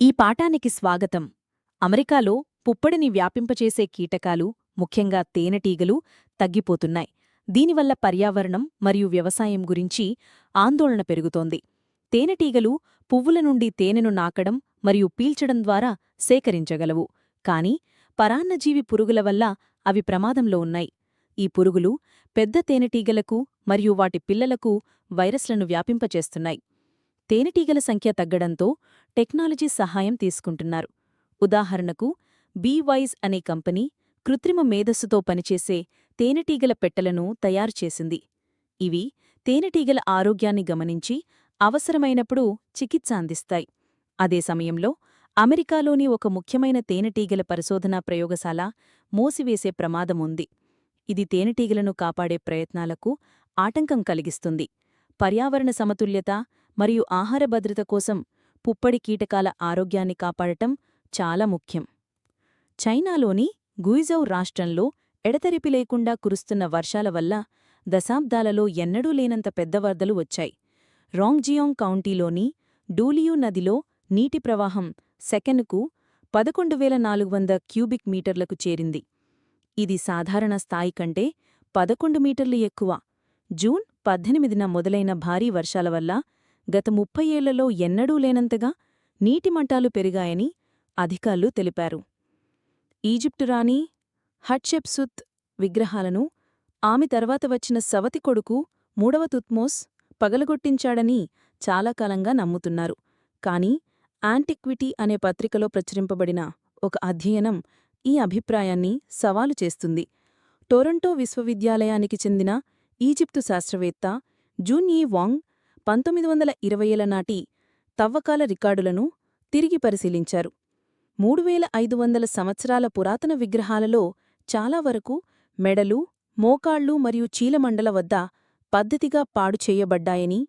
ఈ పాఠానికి స్వాగతం. అమెరికాలో పుప్పడిని వ్యాపింపచేసే కీటకాలు ముఖ్యంగా తేనెటీగలు తగ్గిపోతున్నాయి. దీనివల్ల పర్యావరణం మరియు వ్యవసాయం గురించి ఆందోళన పెరుగుతోంది. తేనెటీగలు పువ్వుల నుండి తేనెను నాకడం మరియు పీల్చడం ద్వారా సేకరించగలవు. కాని పరాన్నజీవి పురుగుల వల్ల అవి ప్రమాదంలో ఉన్నాయి. ఈ పురుగులు పెద్ద తేనెటీగలకు మరియు వాటి పిల్లలకు వైరస్లను వ్యాపింపచేస్తున్నాయి. తేనెటీగల సంఖ్య తగ్గడంతో టెక్నాలజీ సహాయం తీసుకుంటున్నారు. ఉదాహరణకు బీవైజ్ అనే కంపెనీ కృత్రిమ మేధస్సుతో పనిచేసే తేనెటీగల పెట్టెలను తయారుచేసింది ఇవి తేనెటీగల ఆరోగ్యాన్ని గమనించి అవసరమైనప్పుడు చికిత్స అందిస్తాయి. అదే సమయంలో అమెరికాలోని ఒక ముఖ్యమైన తేనెటీగల పరిశోధనా ప్రయోగశాల మూసివేసే ప్రమాదముంది ఇది తేనెటీగలను కాపాడే ప్రయత్నాలకు ఆటంకం కలిగిస్తుంది. పర్యావరణ సమతుల్యత మరియు ఆహార భద్రత కోసం పుప్పడి కీటకాల ఆరోగ్యాన్ని కాపాడటం చాలా ముఖ్యం. చైనాలోని గుయిజౌ రాష్ట్రంలో ఎడతెరిపి లేకుండా కురుస్తున్న వర్షాల వల్ల దశాబ్దాలలో ఎన్నడూ లేనంత పెద్ద వరదలు వచ్చాయి. రాంగ్జియాంగ్ కౌంటీలోని డూలియూ నదిలో నీటి ప్రవాహం సెకనుకు పదకొండు వేల నాలుగు వంద క్యూబిక్ మీటర్లకు చేరింది. ఇది సాధారణ స్థాయి కంటే పదకొండు మీటర్లు ఎక్కువ. జూన్ పద్దెనిమిదిన మొదలైన భారీ వర్షాల వల్ల గత ముప్పై ఏళ్ళలో ఎన్నడూ లేనంతగా నీటి మట్టాలు పెరిగాయని అధికారులు తెలిపారు. ఈజిప్టు రాణి హట్షెప్సుత్ విగ్రహాలను ఆమె తర్వాత వచ్చిన సవతి కొడుకు మూడవ తుత్మోస్ పగలగొట్టించాడని చాలా కాలంగా నమ్ముతున్నారు. కాని యాంటిక్విటీ అనే పత్రికలో ప్రచురింపబడిన ఒక అధ్యయనం ఈ అభిప్రాయాన్ని సవాలు చేస్తుంది. టొరంటో విశ్వవిద్యాలయానికి చెందిన ఈజిప్టు శాస్త్రవేత్త జూన్ ఈ వాంగ్ పంతొమ్మిది వందల ఇరవైల నాటి తవ్వకాల రికార్డులను తిరిగి పరిశీలించారు. మూడు వేల ఐదు వందల సంవత్సరాల పురాతన విగ్రహాలలో చాలా వరకు మెడలు మోకాళ్ళు మరియు చీలమండల వద్ద పద్ధతిగా పాడు చేయబడ్డాయని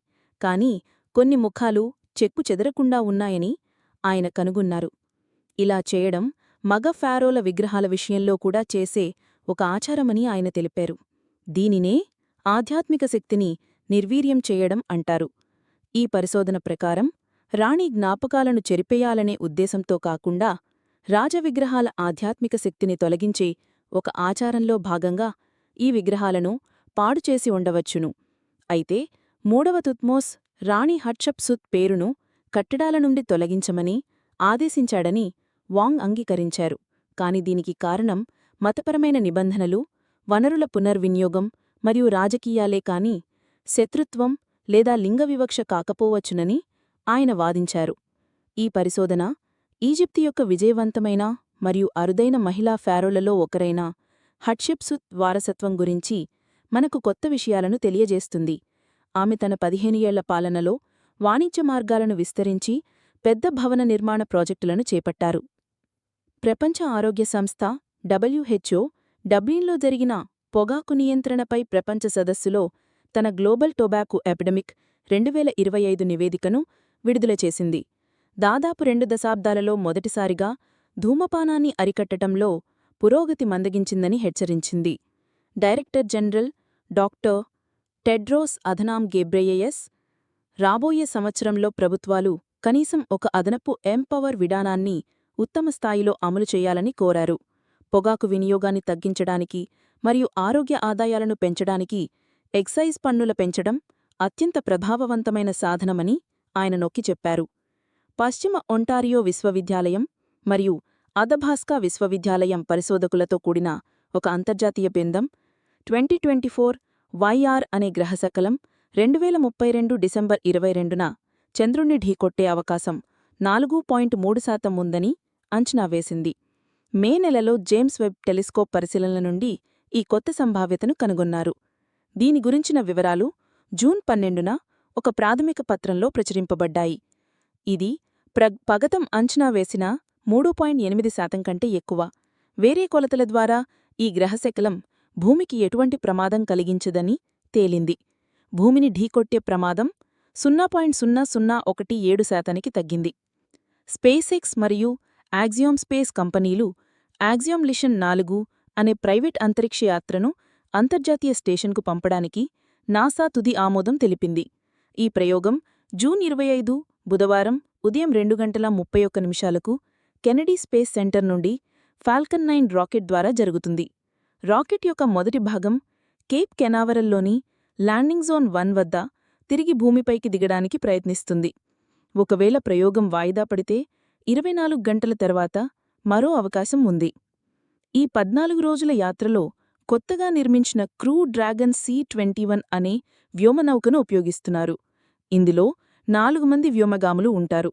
కాని కొన్ని ముఖాలు చెక్కు చెదరకుండా ఉన్నాయని ఆయన కనుగొన్నారు. ఇలా చేయడం మగ ఫారోల విగ్రహాల విషయంలో కూడా చేసే ఒక ఆచారమని ఆయన తెలిపారు. దీనినే ఆధ్యాత్మిక శక్తిని నిర్వీర్యం చేయడం అంటారు. ఈ పరిశోధన ప్రకారం రాణి జ్ఞాపకాలను చెరిపేయాలనే ఉద్దేశంతో కాకుండా రాజవిగ్రహాల ఆధ్యాత్మిక శక్తిని తొలగించే ఒక ఆచారంలో భాగంగా ఈ విగ్రహాలను పాడుచేసి ఉండవచ్చును. అయితే మూడవ తుత్మోస్ రాణి హట్షప్సుత్ పేరును కట్టడాల నుండి తొలగించమని ఆదేశించాడని వాంగ్ అంగీకరించారు. కాని దీనికి కారణం మతపరమైన నిబంధనలు వనరుల పునర్వినియోగం మరియు రాజకీయాలే కాని శత్రుత్వం లేదా లింగ వివక్ష కాకపోవచ్చునని ఆయన వాదించారు. ఈ పరిశోధన ఈజిప్తి యొక్క విజయవంతమైన మరియు అరుదైన మహిళా ఫారోలలో ఒకరైన హట్షెప్సుత్ వారసత్వం గురించి మనకు కొత్త విషయాలను తెలియజేస్తుంది. ఆమె తన పదిహేను ఏళ్ళ పాలనలో వాణిజ్య మార్గాలను విస్తరించి పెద్ద భవన నిర్మాణ ప్రాజెక్టులను చేపట్టారు. ప్రపంచ ఆరోగ్య సంస్థ డబ్ల్యూహెచ్ఓ డబ్లిన్లో జరిగిన పొగాకు నియంత్రణపై ప్రపంచ సదస్సులో తన గ్లోబల్ టొబాకో ఎపిడమిక్ రెండువేల ఇరవై ఐదు నివేదికను విడుదల చేసింది. దాదాపు రెండు దశాబ్దాలలో మొదటిసారిగా ధూమపానాన్ని అరికట్టటంలో పురోగతి మందగించిందని హెచ్చరించింది. Director general doctor Tedros Adhanom Ghebreyesus రాబోయే సంవత్సరంలో ప్రభుత్వాలు కనీసం ఒక అదనపు ఎంపవర్ విధానాన్ని ఉత్తమ స్థాయిలో అమలు చేయాలని కోరారు. పొగాకు వినియోగాన్ని తగ్గించడానికి మరియు ఆరోగ్య ఆదాయాలను పెంచడానికి ఎక్సైజ్ పన్నుల పెంచడం అత్యంత ప్రభావవంతమైన సాధనమని ఆయన నొక్కి చెప్పారు. పశ్చిమ ఒంటారియో విశ్వవిద్యాలయం మరియు అదభాస్కా విశ్వవిద్యాలయం పరిశోధకులతో కూడిన ఒక అంతర్జాతీయ బృందం ట్వంటీ ట్వంటీ ఫోర్ వైఆర్ అనే గ్రహశకలం రెండువేల ముప్పై రెండు డిసెంబర్ ఇరవై రెండున చంద్రుణ్ణి ఢీకొట్టే అవకాశం నాలుగు పాయింట్ మూడు శాతం ఉందని అంచనా వేసింది. మే నెలలో జేమ్స్ వెబ్ టెలిస్కోప్ పరిశీలనల నుండి ఈ కొత్త సంభావ్యతను కనుగొన్నారు. దీని గురించిన వివరాలు జూన్ పన్నెండున ఒక ప్రాథమిక పత్రంలో ప్రచురింపబడ్డాయి. ఇది ప్ర పగతం అంచనా వేసిన మూడు పాయింట్ ఎనిమిది శాతం కంటే ఎక్కువ. వేరే కొలతల ద్వారా ఈ గ్రహశకలం భూమికి ఎటువంటి ప్రమాదం కలిగించదని తేలింది. భూమిని ఢీకొట్టే ప్రమాదం సున్నా పాయింట్ సున్నా సున్నా ఒకటి ఏడు శాతానికి తగ్గింది. స్పేసెక్స్ మరియు యాక్సియోమ్ స్పేస్ కంపెనీలు యాక్సియోమ్ లిషన్ నాలుగు అనే ప్రైవేట్ అంతరిక్ష యాత్రను అంతర్జాతీయ స్టేషన్కు పంపడానికి నాసా తుది ఆమోదం తెలిపింది. ఈ ప్రయోగం జూన్ ఇరవై ఐదు బుధవారం ఉదయం రెండు గంటల ముప్పై ఒక్క నిమిషాలకు కెనడీ స్పేస్ సెంటర్ నుండి ఫాల్కన్ నైన్ రాకెట్ ద్వారా జరుగుతుంది. రాకెట్ యొక్క మొదటి భాగం కేప్ కెనావరల్లోని ల్యాండింగ్ జోన్ వన్ వద్ద తిరిగి భూమిపైకి దిగడానికి ప్రయత్నిస్తుంది. ఒకవేళ ప్రయోగం వాయిదా పడితే ఇరవై నాలుగు గంటల తర్వాత మరో అవకాశం ఉంది. ఈ పద్నాలుగు రోజుల యాత్రలో కొత్తగా నిర్మించిన crew dragon C twenty one అనే వ్యోమనౌకను ఉపయోగిస్తున్నారు. ఇందులో నాలుగు మంది వ్యోమగాములు ఉంటారు.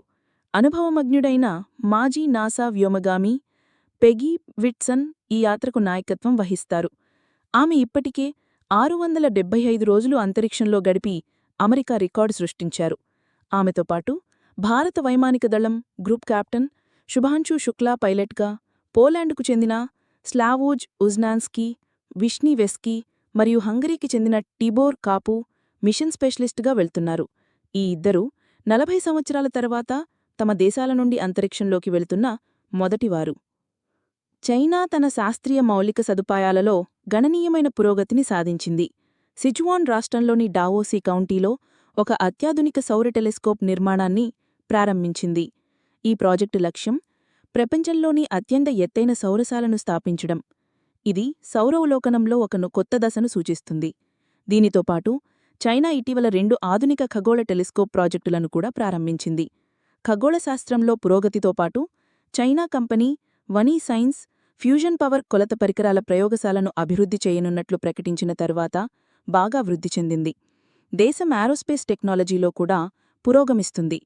అనుభవమజ్ఞుడైన మాజీ నాసా వ్యోమగామి పెగీ విట్సన్ ఈ యాత్రకు నాయకత్వం వహిస్తారు. ఆమె ఇప్పటికే ఆరు వందల డెబ్బై ఐదు రోజులు అంతరిక్షంలో గడిపి అమెరికా రికార్డు సృష్టించారు. ఆమెతో పాటు భారత వైమానిక దళం గ్రూప్ కెప్టెన్ శుభాంశు శుక్లా పైలట్గా పోలాండ్కు చెందిన స్లావోజ్ ఉజ్నాన్స్కీ విష్నీ వెస్కీ మరియు హంగరీకి చెందిన టిబోర్ కాపు మిషన్ స్పెషలిస్ట్గా వెళ్తున్నారు. ఈ ఇద్దరూ నలభై సంవత్సరాల తర్వాత తమ దేశాల నుండి అంతరిక్షంలోకి వెళుతున్న మొదటివారు. చైనా తన శాస్త్రీయ మౌలిక సదుపాయాలలో గణనీయమైన పురోగతిని సాధించింది. సిచువాన్ రాష్ట్రంలోని డావోసీ కౌంటీలో ఒక అత్యాధునిక సౌర టెలిస్కోప్ నిర్మాణాన్ని ప్రారంభించింది. ఈ ప్రాజెక్టు లక్ష్యం ప్రపంచంలోని అత్యంత ఎత్తైన సౌరశాలను స్థాపించడం. ఇది సౌరవలోకనంలో ఒక కొత్త దశను సూచిస్తుంది. దీనితో పాటు చైనా ఇటీవల రెండు ఆధునిక ఖగోళ టెలిస్కోప్ ప్రాజెక్టులను కూడా ప్రారంభించింది. ఖగోళశాస్త్రంలో పురోగతితో పాటు చైనా కంపెనీ వనీ సైన్స్ ఫ్యూజన్ పవర్ కొలత పరికరాల ప్రయోగశాలను అభివృద్ధి చేయనున్నట్లు ప్రకటించిన తరువాత బాగా వృద్ధి చెందింది. దేశం ఏరోస్పేస్ టెక్నాలజీలో కూడా పురోగమిస్తుంది.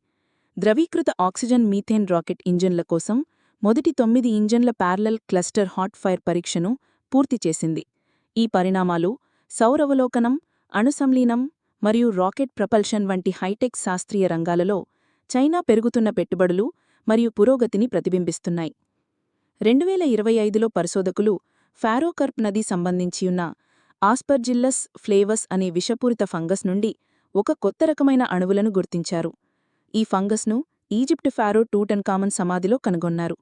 ద్రవీకృత ఆక్సిజన్ మీథేన్ రాకెట్ ఇంజన్ల కోసం మొదటి తొమ్మిది ఇంజన్ల ప్యారలల్ క్లస్టర్ హాట్ ఫైర్ పరీక్షను పూర్తి చేసింది. ఈ పరిణామాలు సౌరవలోకనం అణుసంలీనం మరియు రాకెట్ ప్రపల్షన్ వంటి హైటెక్ శాస్త్రీయ రంగాలలో చైనా పెరుగుతున్న పెట్టుబడులు మరియు పురోగతిని ప్రతిబింబిస్తున్నాయి. రెండువేల ఇరవై ఐదులో పరిశోధకులు ఫారోకర్ప్ నది సంబంధించియున్న ఆస్పర్జిల్లస్ ఫ్లేవస్ అనే విషపూరిత ఫంగస్ నుండి ఒక కొత్త రకమైన అణువులను గుర్తించారు. ఈ ఫంగస్ను ఈజిప్ట్ ఫారో టూటన్ కామన్ సమాధిలో కనుగొన్నారు.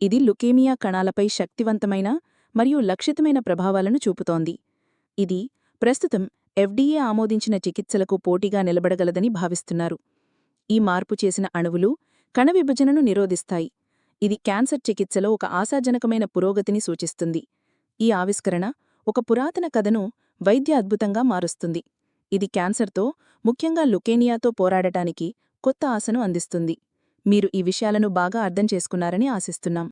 ఇది లుకేమియా కణాలపై శక్తివంతమైన మరియు లక్షితమైన ప్రభావాలను చూపుతోంది. ఇది ప్రస్తుతం ఎఫ్డీఏ ఆమోదించిన చికిత్సలకు పోటీగా నిలబడగలదని భావిస్తున్నారు. ఈ మార్పు చేసిన అణువులు కణ విభజనను నిరోధిస్తాయి. ఇది క్యాన్సర్ చికిత్సలో ఒక ఆశాజనకమైన పురోగతిని సూచిస్తుంది. ఈ ఆవిష్కరణ ఒక పురాతన కథను వైద్య అద్భుతంగా మారుస్తుంది. ఇది క్యాన్సర్తో ముఖ్యంగా లుకేనియాతో పోరాడటానికి కొత్త ఆశను అందిస్తుంది. మీరు ఈ విషయాలను బాగా అర్థం చేసుకున్నారని ఆశిస్తున్నాం.